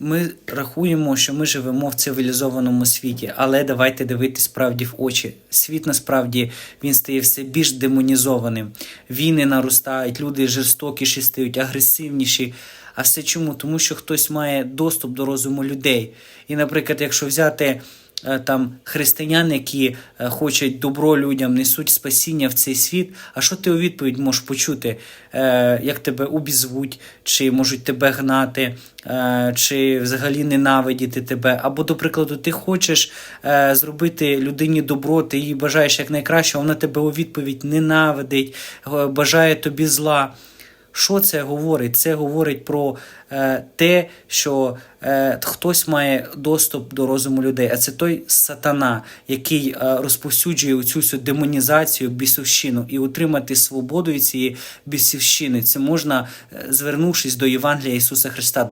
ми рахуємо, що ми живемо в цивілізованому світі, але давайте дивитись справді в очі. Світ насправді він стає все більш демонізованим. Війни наростають, люди жорстокіші стають, агресивніші. А все чому? Тому що хтось має доступ до розуму людей. І, наприклад, якщо взяти там християн, які е, хочуть добро людям, несуть спасіння в цей світ. А що ти у відповідь можеш почути? Е, Як тебе обізвуть, чи можуть тебе гнати, е, чи взагалі ненавидіти тебе? Або, до прикладу, ти хочеш е, зробити людині добро, ти їй бажаєш якнайкраще, вона тебе у відповідь ненавидить, е, бажає тобі зла. Що це говорить? Це говорить про е, те, що е, хтось має доступ до розуму людей, а це той сатана, який е, розповсюджує цю всю демонізацію, бісовщину, і утримати свободу цієї бісівщини. Це можна, е, звернувшись до Євангелія Ісуса Христа.